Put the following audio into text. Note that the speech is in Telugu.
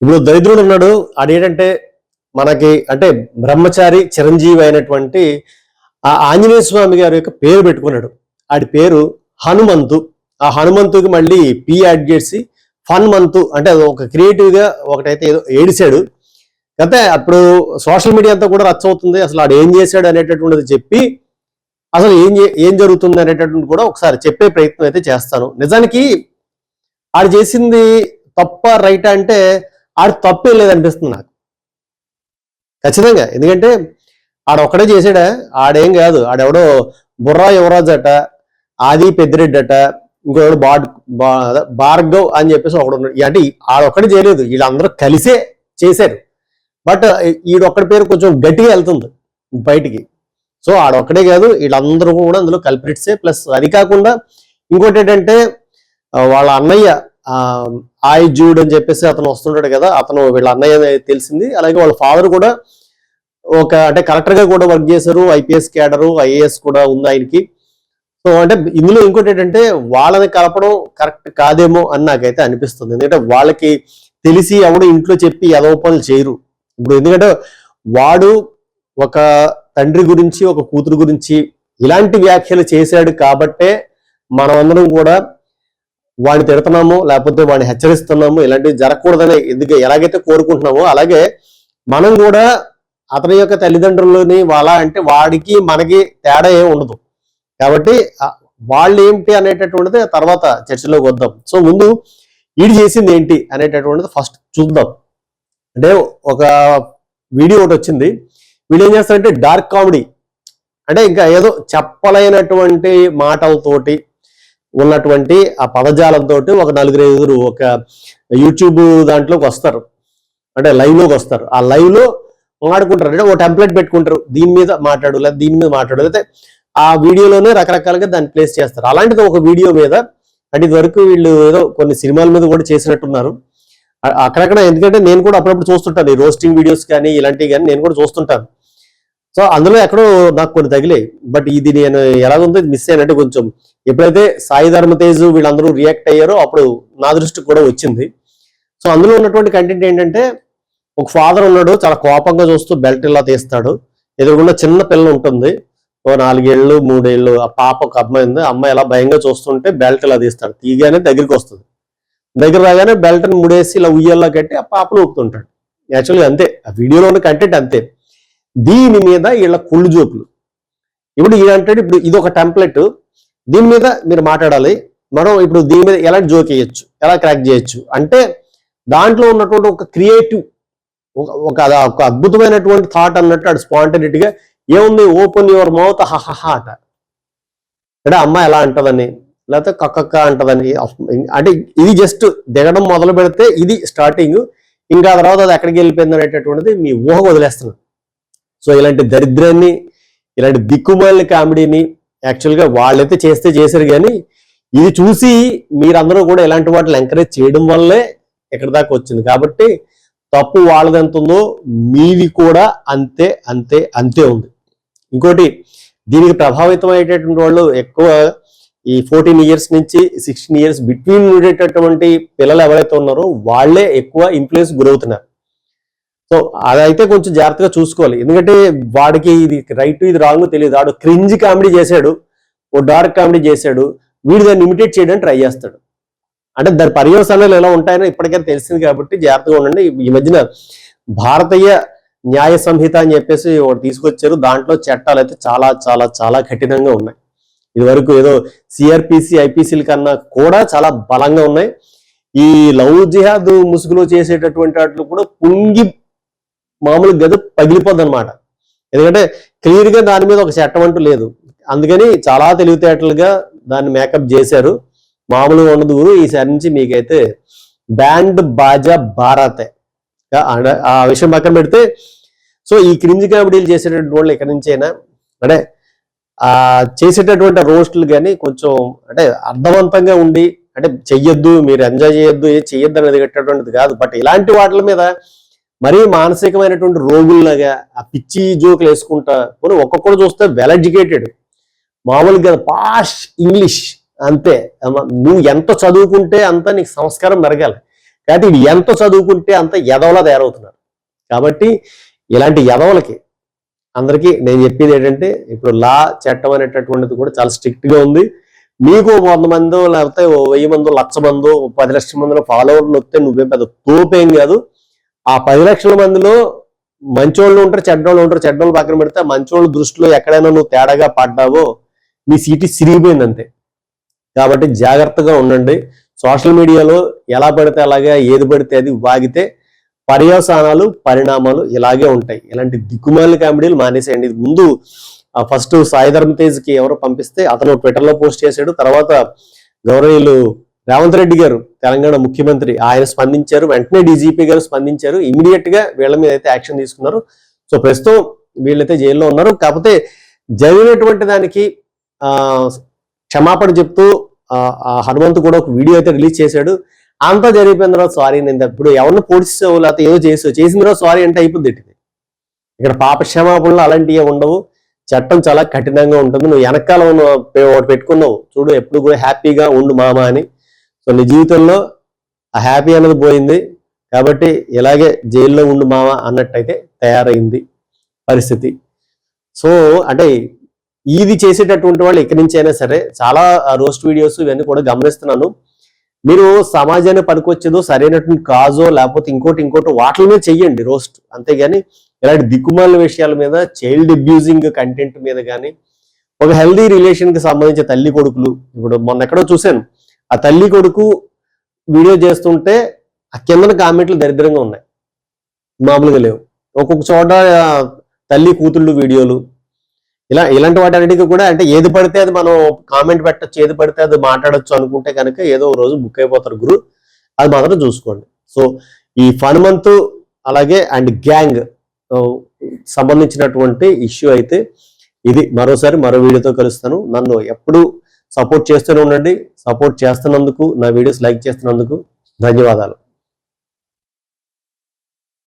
ఇప్పుడు దరిద్రుడు ఉన్నాడు ఆడేంటంటే మనకి అంటే బ్రహ్మచారి చిరంజీవి అయినటువంటి ఆ ఆంజనేయ స్వామి గారి యొక్క పేరు పెట్టుకున్నాడు. ఆడి పేరు హనుమంతు. ఆ హనుమంతుకి మళ్ళీ పి యాడ్ చేసి ఫన్ మంతు అంటే అది ఒక క్రియేటివ్గా ఒకటైతే ఏదో ఏడిశాడు. అయితే అప్పుడు సోషల్ మీడియా అంతా కూడా రచ్చ అవుతుంది. అసలు ఆడు ఏం చేశాడు అనేటటువంటిది చెప్పి అసలు ఏం ఏం జరుగుతుంది అనేటటువంటి కూడా ఒకసారి చెప్పే ప్రయత్నం అయితే చేస్తాను. నిజానికి ఆడు చేసింది తప్ప రైట్ అంటే ఆడు తప్పే లేదనిపిస్తుంది నాకు. ఖచ్చితంగా. ఎందుకంటే ఆడొక్కడే చేసాడా? ఆడేం కాదు. ఆడెవడో బుర్రా యువరాజ్ అట ఆది పెద్దిరెడ్డి అట ఇంకోడు బాడ్ బా- భార్గవ్ అని చెప్పేసి ఒకడు ఉన్నాడు. అంటే ఆడొక్కడే చేయలేదు. వీళ్ళందరూ కలిసే చేశారు. బట్ ఈడొక్కడి పేరు కొంచెం గట్టిగా వెళ్తుంది బయటికి. సో ఆడొక్కడే కాదు వీళ్ళందరూ కూడా అందులో కల్పిట్సే ప్లస్ అది కాకుండా ఇంకోటి ఏంటంటే వాళ్ళ అన్నయ్య ఆయ్ జూడ్ అని చెప్పేసి అతను వస్తుంటాడు కదా అతను వీళ్ళ అన్నయ్య అనేది తెలిసింది. అలాగే వాళ్ళ ఫాదర్ కూడా ఒక అంటే కలెక్టర్గా కూడా వర్క్ చేశారు ఐపీఎస్ క్యాడరు ఐఏఎస్ కూడా ఉంది ఆయనకి. సో అంటే ఇందులో ఇంకోటి ఏంటంటే వాళ్ళని కలపడం కరెక్ట్ కాదేమో అని నాకైతే అనిపిస్తుంది. ఎందుకంటే వాళ్ళకి తెలిసి ఎవడు ఇంట్లో చెప్పి ఎదవ పనులు చేయరు. ఇప్పుడు ఎందుకంటే వాడు ఒక తండ్రి గురించి ఒక కూతురు గురించి ఇలాంటి వ్యాఖ్యలు చేశాడు కాబట్టే మనమందరం కూడా వాడిని తిడుతున్నాము లేకపోతే వాడిని హెచ్చరిస్తున్నాము ఇలాంటివి జరగకూడదని ఎందుకు ఎలాగైతే కోరుకుంటున్నామో అలాగే మనం కూడా అతని యొక్క తల్లిదండ్రులని వాళ్ళ అంటే వాడికి మనకి తేడా ఏమి ఉండదు. కాబట్టి వాళ్ళు ఏంటి అనేటటువంటిది తర్వాత చర్చలోకి వద్దాం. సో ముందు ఈడు చేసింది ఏంటి అనేటటువంటిది ఫస్ట్ చూద్దాం. అంటే ఒక వీడియో ఒకటి వచ్చింది. వీడు ఏం చేస్తారంటే డార్క్ కామెడీ. అంటే ఇంకా ఏదో చెప్పలేనటువంటి మాటలతోటి ఉన్నటువంటి ఆ పదజాలంతో ఒక నలుగురు ఐదుగురు ఒక యూట్యూబ్ దాంట్లోకి వస్తారు. అంటే లైవ్లోకి వస్తారు. ఆ లైవ్లో మాట్లాడుకుంటారు. అంటే ఒక టెంప్లెట్ పెట్టుకుంటారు. దీని మీద మాట్లాడు లేదా దీని మీద మాట్లాడు. లేకపోతే ఆ వీడియోలోనే రకరకాలుగా దాన్ని ప్లేస్ చేస్తారు. అలాంటిది ఒక వీడియో మీద అంటే ఇదివరకు వీళ్ళు ఏదో కొన్ని సినిమాల మీద కూడా చేసినట్టున్నారు. అక్కడక్కడ ఎందుకంటే నేను కూడా అప్పుడప్పుడు చూస్తుంటాను. ఈ రోస్టింగ్ వీడియోస్ కానీ ఇలాంటివి కానీ నేను కూడా చూస్తుంటాను. సో అందులో ఎక్కడో నాకు కొన్ని తగిలాయి. బట్ ఇది నేను ఎలాగుందో మిస్ అయినట్టు కొంచెం ఎప్పుడైతే సాయి ధర్మతేజ్ వీళ్ళందరూ రియాక్ట్ అయ్యారో అప్పుడు నా దృష్టికి కూడా వచ్చింది. సో అందులో ఉన్నటువంటి కంటెంట్ ఏంటంటే ఒక ఫాదర్ ఉన్నాడు చాలా కోపంగా చూస్తూ బెల్ట్ ఇలా తీస్తాడు. ఎదురుగుండా చిన్న పిల్ల ఉంటుంది. ఓ నాలుగేళ్ళు మూడేళ్ళు ఆ పాప ఒక అమ్మాయి ఉంది. అమ్మాయి ఎలా భయంగా చూస్తుంటే బెల్ట్ ఇలా తీస్తాడు. తీగానే దగ్గరికి వస్తుంది. దగ్గర రాగానే బెల్ట్ని మూడేసి ముడేసి ఇలా ఉయ్యల్లా కట్టి ఆ పాపను ఊపుతుంటాడు. యాక్చువల్గా అంతే. ఆ వీడియోలో ఉన్న కంటెంట్ అంతే. దీని మీద వీళ్ళ కుళ్ళు జోకులు ఇప్పుడు ఈడంటాడు ఇప్పుడు ఇది ఒక టెంప్లెట్ దీని మీద మీరు మాట్లాడాలి. మనం ఇప్పుడు దీని మీద ఎలా జోక్ వేయచ్చు? ఎలా క్రాక్ చేయొచ్చు? అంటే దాంట్లో ఉన్నటువంటి ఒక క్రియేటివ్ ఒక ఒక అద్భుతమైనటువంటి థాట్ అన్నట్టు అటు స్పాంటనిటీగా ఏముంది? ఓపెన్ యువర్ మౌత్ హహహ అట. అంటే అమ్మ ఎలా అంటదని లేకపోతే కక్కక్క అంటదని అంటే ఇది జస్ట్ దిగడం మొదలు పెడితే ఇది స్టార్టింగ్ ఇంకా తర్వాత అది ఎక్కడికి వెళ్ళిపోయింది అనేటటువంటిది మీ ఊహ వదిలేస్తున్నాను సో ఇలాంటి దరిద్రాన్ని ఇలాంటి దిక్కుమాలిన కామెడీని యాక్చువల్గా వాళ్ళైతే చేస్తే చేశారు కానీ ఇది చూసి మీరందరూ కూడా ఇలాంటి వాటిని ఎంకరేజ్ చేయడం వల్లే ఎక్కడి దాకా వచ్చింది. కాబట్టి తప్పు వాళ్ళది ఎంత ఉందో మీది కూడా అంతే అంతే అంతే ఉంది. ఇంకోటి దీనికి ప్రభావితం అయ్యేటటువంటి వాళ్ళు ఎక్కువ ఈ ఫోర్టీన్ ఇయర్స్ నుంచి సిక్స్టీన్ ఇయర్స్ బిట్వీన్ ఉండేటటువంటి పిల్లలు ఎవరైతే ఉన్నారో వాళ్ళే ఎక్కువ ఇన్ఫ్లుయెన్స్ గురవుతున్నారు. సో అదైతే కొంచెం జాగ్రత్తగా చూసుకోవాలి. ఎందుకంటే వాడికి ఇది రైట్ ఇది రాంగ్ తెలియదు. వాడు క్రింజ్ కామెడీ చేశాడు ఓ డార్క్ కామెడీ చేశాడు వీడు దాన్ని ఇమిటేట్ చేయడానికి ట్రై చేస్తాడు. అంటే దాని పర్యవసానాలు ఎలా ఉంటాయని ఇప్పటికైనా తెలిసింది కాబట్టి జాగ్రత్తగా ఉండండి. ఈ మధ్యన భారతీయ న్యాయ సంహిత అని చెప్పేసి ఒకటి తీసుకొచ్చారు. దాంట్లో చట్టాలు అయితే చాలా చాలా చాలా కఠినంగా ఉన్నాయి. ఇది వరకు ఏదో సిఆర్పిసి ఐపీసీల కన్నా కూడా చాలా బలంగా ఉన్నాయి. ఈ లవ్ జిహాద్ ముసుగులో చేసేటటువంటి వాటిలో కూడా పుంగి మామూలు గది పగిలిపోద్ది అనమాట ఎందుకంటే క్లియర్గా దాని మీద ఒక చట్టం అంటూ లేదు. అందుకని చాలా తెలివితేటలుగా దాన్ని మేకప్ చేశారు. మామూలుగా ఉండదు ఈసారి నుంచి మీకైతే బ్యాండ్ బాజా భారతే ఆ- విషయం పక్కన పెడితే సో ఈ క్రింజ్ కామెడీలు చేసేటటువంటి వాళ్ళు ఎక్కడి నుంచైనా అంటే ఆ చేసేటటువంటి రోస్టులు కానీ కొంచెం అంటే అర్థవంతంగా ఉండి అంటే చెయ్యొద్దు మీరు ఎంజాయ్ చేయొద్దు ఏ చెయ్యొద్దు అనేది కట్టేటువంటిది కాదు. బట్ ఇలాంటి వాటి మీద మరీ మానసికమైనటువంటి రోగుల్లాగా ఆ పిచ్చి జోకులు వేసుకుంటా పోనీ ఒక్కొక్కరు చూస్తే వెల్ ఎడ్యుకేటెడ్. మామూలుగా పాష్ ఇంగ్లీష్ అంతే. నువ్వు ఎంత చదువుకుంటే అంత నీకు సంస్కారం మెరగాలి కాబట్టి వీడు ఎంత చదువుకుంటే అంత ఎదవలా తయారవుతున్నారు. కాబట్టి ఇలాంటి ఎదవలకి అందరికీ నేను చెప్పేది ఏంటంటే ఇప్పుడు లా చట్టం అనేటటువంటిది కూడా చాలా స్ట్రిక్ట్గా ఉంది. మీకు వంద మందో లేకపోతే వెయ్యి మందో లక్ష మందో పది లక్షల మందిలో ఫాలోవర్లు వస్తే నువ్వేం పెద్ద తోపేం కాదు. ఆ పది లక్షల మందిలో మంచోళ్ళు ఉంటారు చెడ్డోళ్ళు ఉంటారు. చెడ్డోళ్ళు పక్కన పెడితే ఆ మంచోళ్ళ దృష్టిలో ఎక్కడైనా నువ్వు తేడాగా పడ్డావో నీ సీటు సిరిగిపోయింది అంతే. కాబట్టి జాగ్రత్తగా ఉండండి. సోషల్ మీడియాలో ఎలా పడితే అలాగే ఏది పడితే అది వాగితే పర్యవసానాలు పరిణామాలు ఇలాగే ఉంటాయి. ఇలాంటి దిక్కుమాలి కామెడీలు మానేసేయండి. ఇది ముందు ఫస్ట్ సాయి ధర్మ తేజ్కి ఎవరో పంపిస్తే అతను ట్విట్టర్లో పోస్ట్ చేశాడు. తర్వాత గౌరవీయులు రేవంత్ రెడ్డి గారు తెలంగాణ ముఖ్యమంత్రి ఆయన స్పందించారు వెంటనే డీజీపీ గారు స్పందించారు ఇమీడియట్గా వీళ్ళ మీద అయితే యాక్షన్ తీసుకున్నారు. సో ప్రస్తుతం వీళ్ళైతే జైల్లో ఉన్నారు. కాకపోతే జరిగినటువంటి దానికి ఆ క్షమాపణ చెప్తూ ఆ, హనుమంత్ కూడా ఒక వీడియో అయితే రిలీజ్ చేశాడు. అంతా జరిగిపోయిన తర్వాత సారీ నేను ఇప్పుడు ఎవరిని పొడిచావు లేకపోతే ఏదో చేసావు చేసిన తర్వాత సారీ అంటే అయిపోద్ది ఇక్కడ పాప క్షమాపణలు అలాంటివి ఉండవు. చట్టం చాలా కఠినంగా ఉంటుంది. నువ్వు వెనకాల ఉన్న ఒకటి పెట్టుకున్నావు. చూడు ఎప్పుడు కూడా హ్యాపీగా ఉండు మామ అని. సో నీ జీవితంలో ఆ హ్యాపీ అన్నది పోయింది. కాబట్టి ఇలాగే జైల్లో ఉండు మావా అన్నట్టయితే తయారైంది పరిస్థితి. సో అంటే ఇది చేసేటటువంటి వాళ్ళు ఎక్కడి నుంచి అయినా సరే చాలా రోస్ట్ వీడియోస్ ఇవన్నీ కూడా గమనిస్తున్నాను. మీరు సమాజాన్ని పనికొచ్చేదో సరైనటువంటి కాజో లేకపోతే ఇంకోటి ఇంకోటి వాటి మీద చెయ్యండి రోస్ట్. అంతేగాని ఇలాంటి దిక్కుమాల విషయాల మీద చైల్డ్ అబ్యూజింగ్ కంటెంట్ మీద కానీ ఒక హెల్దీ రిలేషన్కి సంబంధించిన తల్లి కొడుకులు ఇప్పుడు మొన్న ఎక్కడో చూశాను. ఆ తల్లి కొడుకు వీడియో చేస్తుంటే ఆ కిందన కామెంట్లు దరిద్రంగా ఉన్నాయి. మామూలుగా లేవు. ఒక్కొక్క చోట తల్లి కూతుళ్ళు వీడియోలు. ఇలా ఇలాంటి వాటి అన్నిటికీ కూడా అంటే ఏది పడితే అది మనం కామెంట్ పెట్టచ్చు ఏది పడితే అది మాట్లాడచ్చు అనుకుంటే కనుక ఏదో ఒక రోజు బుక్ అయిపోతారు గురు. అది మాత్రం చూసుకోండి. సో ఈ ఫన్ మంత్ అలాగే అండ్ గ్యాంగ్ సంబంధించినటువంటి ఇష్యూ అయితే ఇది. మరోసారి మరో వీడియోతో కలుస్తాను. నన్ను ఎప్పుడు సపోర్ట్ చేస్తూనే ఉండండి. సపోర్ట్ చేస్తున్నందుకు నా వీడియోస్ లైక్ చేస్తున్నందుకు ధన్యవాదాలు.